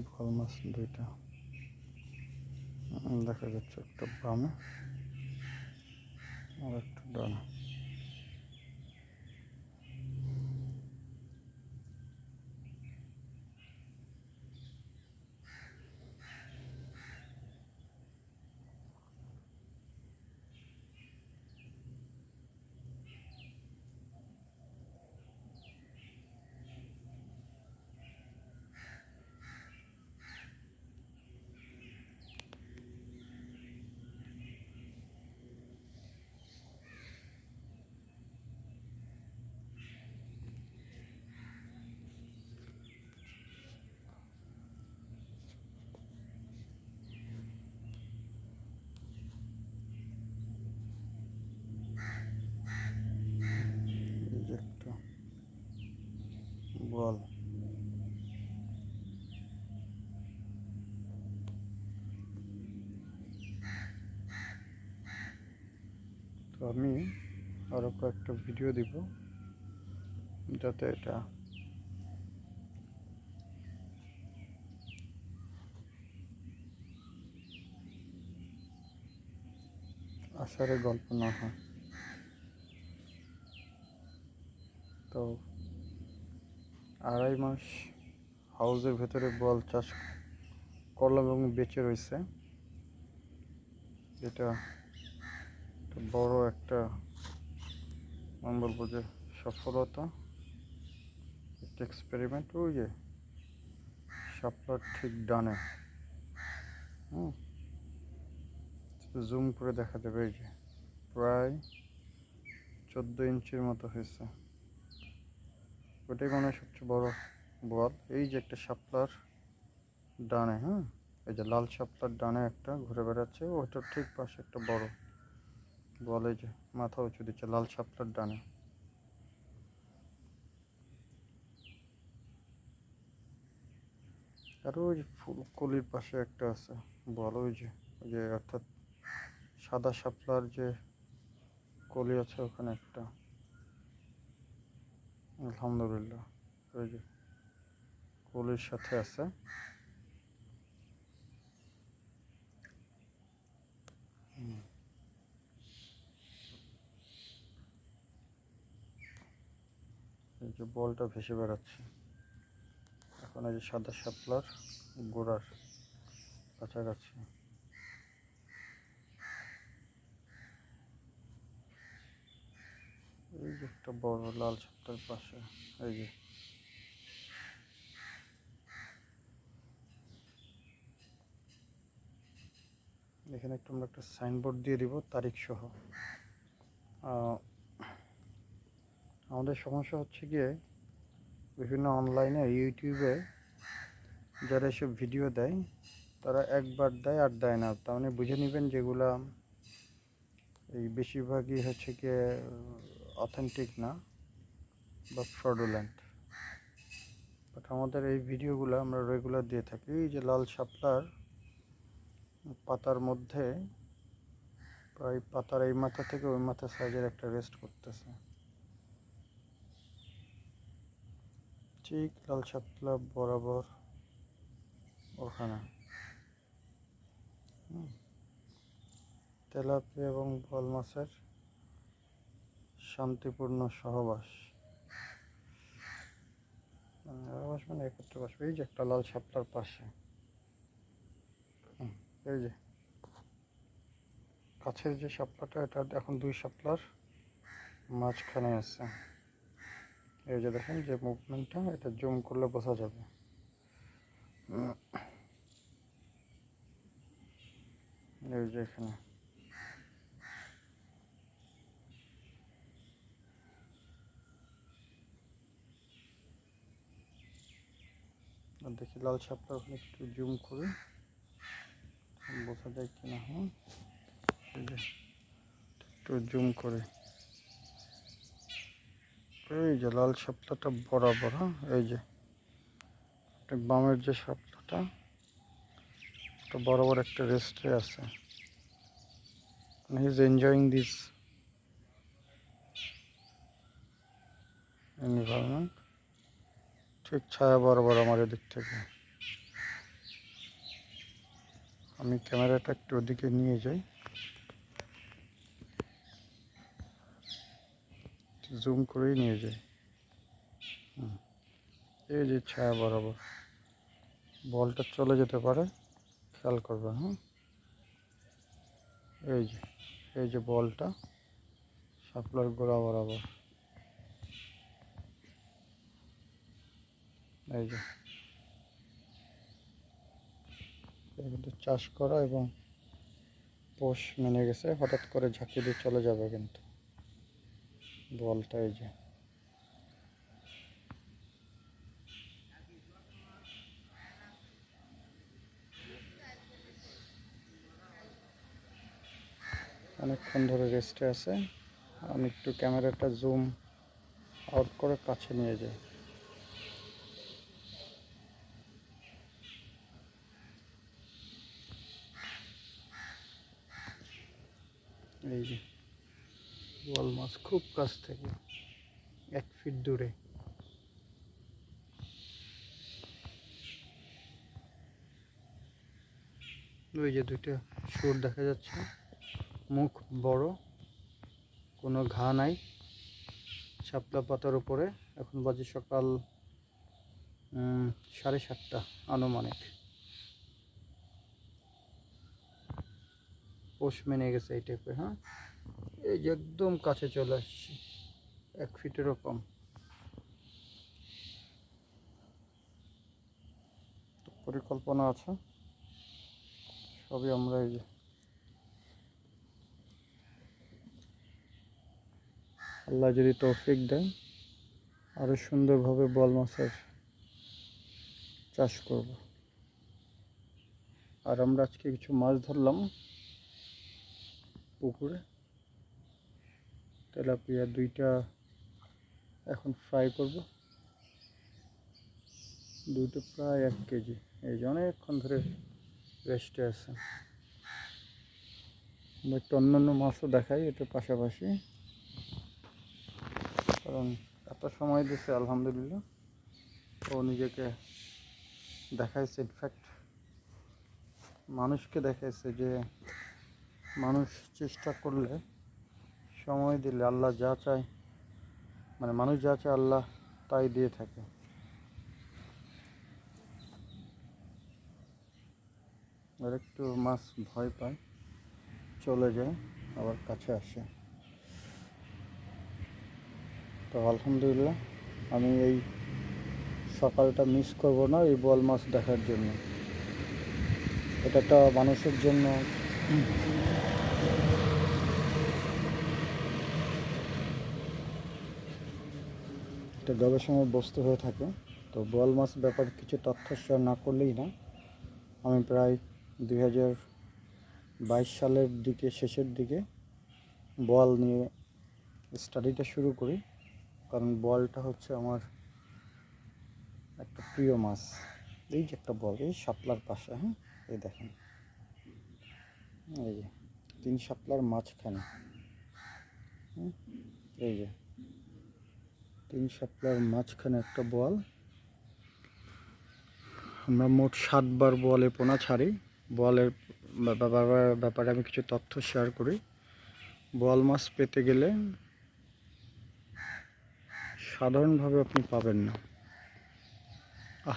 গোয়াল মাছ দুইটা। দেখা যাচ্ছে একটা বামে আর একটা ডানে। একটা। বল। তো আমি আরও কয়েকটা ভিডিও দিব যাতে এটা আষাঢ়ে গল্প না হয় তো আড়াই মাস হাউসের ভেতরে বল চাষ করলাম এবং বেঁচে রয়েছে। এটা বড় একটা আমি বলব যে সফলতা, একটা এক্সপেরিমেন্ট ওই যে শাপলার ঠিক ডানে। হুম জুম করে দেখা যাবে এই যে। প্রায় চোদ্দ ইঞ্চির মতো হয়েছে। ওটাই মনে হয় সবচেয়ে বড় বল। এই যে একটা শাপলার ডানে হ্যাঁ? এই যে লাল শাপলার ডানে একটা ঘুরে বেড়াচ্ছে, ওটার ঠিক পাশে একটা বড় বল, এই যে মাথা উঁচু দিচ্ছে লাল শাপলার ডানে। আর ওই যে ফুলকলির পাশে একটা আছে বল, ওই যে ওই যে অর্থাৎ সাদা শাপলার যে কলি আছে ওখানে একটা। আলহামদুলিল্লাহ। ওই যে, কলির সাথে আছে। এই যে বলটা ভেসে বেড়াচ্ছে। এখন এই যে সাদা শাপলার গোড়ার কাছাকাছি এই একটা বড় লাল শাপলার পাশে, এই যে। এখানে একটু আমরা একটা সাইনবোর্ড দিয়ে দিব, তারিখ সহ। আমাদের সমস্যা হচ্ছে গিয়ে বিভিন্ন অনলাইনে, ইউটিউবে যারা এসব ভিডিও দেয়, তারা একবার দেয় আর দেয় না। তার মানে বুঝে নেবেন যেগুলা এই বেশিরভাগই হচ্ছে গিয়ে অথেন্টিক না, বা ফ্রডুল্যান্ট বাট আমাদের এই ভিডিওগুলো আমরা রেগুলার দিয়ে থাকি, এই যে লাল শাপলার পাতার মধ্যে প্রায় পাতার এই মাথা থেকে ওই মাথা সাইজের একটা রেস্ট করতেছে। ঠিক লাল শাপলা বরাবর ওখানে। হুম। তেলাপিয়া এবং বল মাছের শান্তিপূর্ণ সহবাস। মানে সহবাস মানে একত্রে বসবে। এই যে একটা লাল শাপলার পাশে। এই যে। কাছের যে শাপলাটা এটা এখন দুই শাপলার মাঝখানে আছে। এই যে দেখেন যে মুভমেন্টটা এটা জুম করলে বোঝা যাবে। এই যে এখানে। দেখি লাল শাপলা ওখানে একটু জুম করে। বোঝা যায় কিনা হ্যাঁ একটু জুম করে। এই যে লাল শাপলাটা বরাবর হ্যাঁ? এই যে বামের যে শাপলাটা একটা বরাবর একটা রেস্টে আছে। He is enjoying this environment ঠিক ছায়া বরাবর আমার এদিক থেকে। আমি ক্যামেরাটা একটু ওদিকে নিয়ে যাই। জুম করেই নিয়ে যাই। এই যে ছায়া বরাবর। বলটা চলে যেতে পারে, খেয়াল করবেন হ্যাঁ এই যে এই যে বলটা, শাপলার গোড়া বরাবর। এই যে। কিন্তু চাষ করা এবং পোষ মেনে গেছে, হঠাৎ করে ঝাঁকি দিয়ে চলে যাবে কিন্তু। বলটা এই যে। অনেকক্ষণ ধরে রেস্টে আছে। আমি একটু ক্যামেরাটা জুম আউট করে কাছে নিয়ে যাই এই যে বোয়াল মাছ খুব কাছ থেকে, এক ফিট দূরে। ওই যে দুইটা সুর দেখা যাচ্ছে। মুখ বড়, কোনো ঘা নাই। শাপলা পাতার উপরে, এখন বাজে সকাল সাড়ে সাতটা আনুমানিক। পোষ মেনে গেছে এই টাইপের হ্যাঁ? এই যে একদম কাছে চলে আসছি, এক ফিটেরও কম। পরিকল্পনা আছে, সবই আমরা এই যে আল্লাহ যদি তৌফিক দেন আরও সুন্দরভাবে বল মাছের চাষ করব। আর আমরা আজকে কিছু মাছ ধরলাম পুকুরে। তেলাপিয়া দুইটা এখন ফ্রাই করব। দুইটা প্রায় এক কেজি। এই যে অনেকক্ষণ ধরে রেস্টে আছে। একটু অন্যান্য মাছও দেখাই এটা পাশাপাশি। কারণ এত সময় দিছে, আলহামদুলিল্লাহ। ও নিজেকে দেখাইছে ইনফ্যাক্ট মানুষকে দেখাইছে যে মানুষ চেষ্টা করলে সময় দিলে আল্লাহ যা চায় মানে মানুষ যা চায় আল্লাহ তাই দিয়ে থাকে। আর একটু মাছ ভয় পায়, চলে যায়, আবার কাছে আসে। তো আলহামদুলিল্লাহ, আমি এই সকালটা মিস করব না, এই বল মাছ দেখার জন্য। এটা একটা মানুষের জন্য একটা গবেষণার বস্তু হয়ে থাকে। তো বোয়াল মাছ ব্যাপারে কিছু তথ্য শেয়ার না করলেই না। আমি প্রায় দুই হাজার বাইশ সালের দিকে শেষের দিকে বল নিয়ে স্টাডিটা শুরু করি। কারণ বলটা হচ্ছে আমার একটা প্রিয় মাছ। এই যে একটা বল এই শাপলার পাশে হ্যাঁ? এই দেখেন। এই যে তিন শাপলার হুম, এই যে। তিন শাপলার মাঝখানে একটা বল। আমরা মোট সাতবার বলে পোনা ছাড়ি। বলের ব্যাপারে ব্যাপারে আমি কিছু তথ্য শেয়ার করি। বল মাছ পেতে গেলে সাধারণভাবে আপনি পাবেন না। আহ,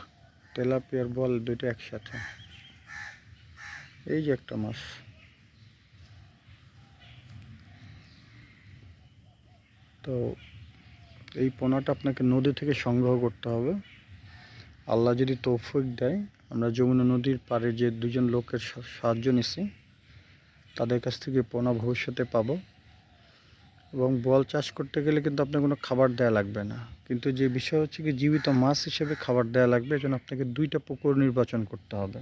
তেলাপিয়ার বল দুটো একসাথে। এই যে একটা মাছ। তো এই পোনাটা আপনাকে নদী থেকে সংগ্রহ করতে হবে। আল্লাহ যদি তৌফিক দেয়, আমরা যমুনা নদীর পাড়ে যে দুজন লোকের সাহায্য নিছি, তাদের কাছ থেকে পোনা ভবিষ্যতে পাবো। এবং বল চাষ করতে গেলে কিন্তু আপনার কোনো খাবার দেওয়া লাগবে না। কিন্তু যে বিষয় হচ্ছে কি, জীবিত মাছ হিসেবে খাবার দেওয়া লাগবে, এজন্য আপনাকে দুইটা পুকুর নির্বাচন করতে হবে।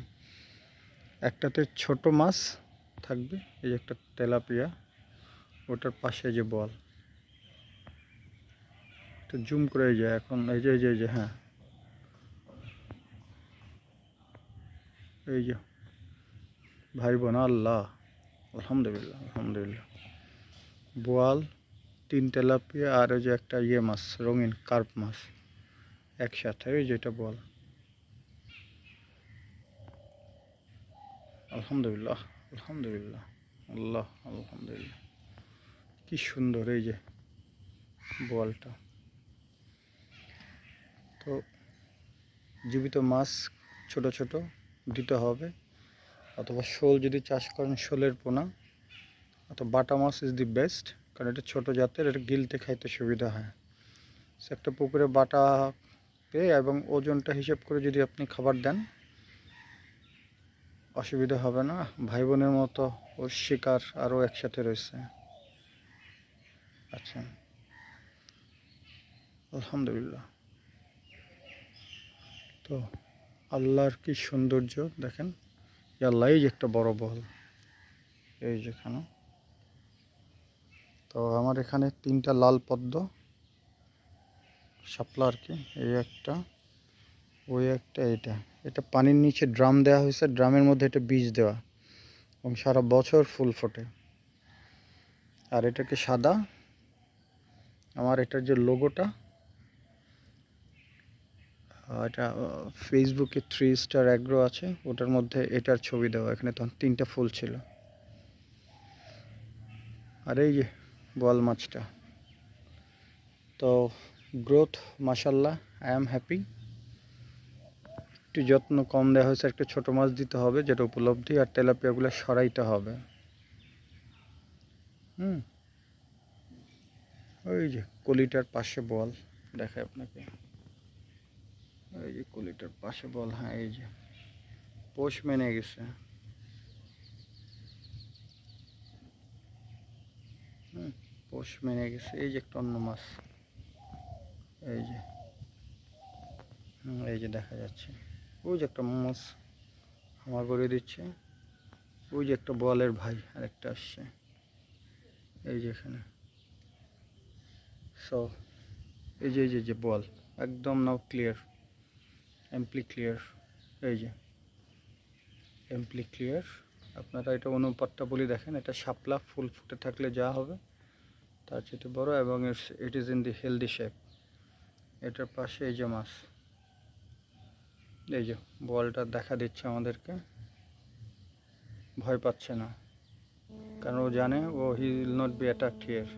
একটাতে ছোট মাছ থাকবে, এই একটা তেলাপিয়া, ওটার পাশে যে বল তো জুম করে এই যে এখন, এই যে এই যে এই যে হ্যাঁ। এই যে ভাই বোন আল্লাহ, আলহামদুলিল্লাহ আলহামদুলিল্লাহ। বোয়াল, তিন তেলাপিয়া আর ওই যে একটা ইয়ে মাছ, রঙিন কার্প মাছ, একসাথে ওই যেটা বল আলহামদুলিল্লাহ আলহামদুলিল্লাহ, আল্লাহ, আলহামদুলিল্লাহ। কি সুন্দর এই যে বলটা তো জীবিত মাছ ছোট ছোট, দিতে হবে। অথবা শোল যদি চাষ করেন, শোলের পোনা অথবা বাটা মাছ ইজ দি বেস্ট কারণ এটা ছোটো জাতের, এটা গিলতে খাইতে সুবিধা হয়। সে একটা পুকুরে বাটা পেয়ে এবং ওজনটা হিসেব করে যদি আপনি খাবার দেন, অসুবিধা হবে না। ভাই বোনের মতো ওর শিকার আরও একসাথে রয়েছে। আচ্ছা। আলহামদুলিল্লাহ। তো আল্লাহর কি সৌন্দর্য, দেখেন। আল্লাহ যে একটা বড় বল। এই যেখানে তো আমার এখানে তিনটা লাল পদ্ম। শাপলা আর কি, এই একটা, ওই একটা এটা এটা পানির নিচে ড্রাম দেওয়া হয়েছে। ড্রামের মধ্যে এটা বীজ দেওয়া। এবং সারা বছর ফুল ফোটে। আর এটাকে সাদা। আমার এটার যে লোগোটা এটা ফেসবুকে থ্রি স্টার অ্যাগ্রো আছে, ওটার মধ্যে এটার ছবি দেওয়া, এখানে তখন তিনটা ফুল ছিল। আর এই যে বোয়াল মাছটা। তো গ্রোথ মাসাল্লাহ আই এম হ্যাপি একটু যত্ন কম দেওয়া হয়েছে, একটা ছোটো মাছ দিতে হবে, যেটা উপলব্ধি, আর তেলাপিয়াগুলো সরাইতে হবে। হুম। ওই যে কলিটার পাশে বল দেখায় আপনাকে। এই যে কলিটার পাশে বল হ্যাঁ এই যে। পোষ মেনে গেছে। পোষ মেনে গেছে। এই যে একটা অন্য মাছ। এই যে। এই যে দেখা যাচ্ছে। ওই যে একটা মাছ আমার করে দিচ্ছে। ওই যে একটা বলের ভাই আরেকটা আসছে। এই যে এখানে। সো এই যে এই যে যে বল। একদম নাও ক্লিয়ার এমপ্লি ক্লিয়ার এই যে এমপ্লি ক্লিয়ার আপনারা এটা অনুপাতটা বলি দেখেন, এটা শাপলা ফুল ফুটে থাকলে যা হবে, তার চেয়ে বড়, এবং it is in the healthy shape এটার পাশে এই যে মাছ, এই যে বলটা দেখা দিচ্ছে আমাদেরকে, ভয় পাচ্ছে না, কারণ ও জানে, ও he will not be attacked here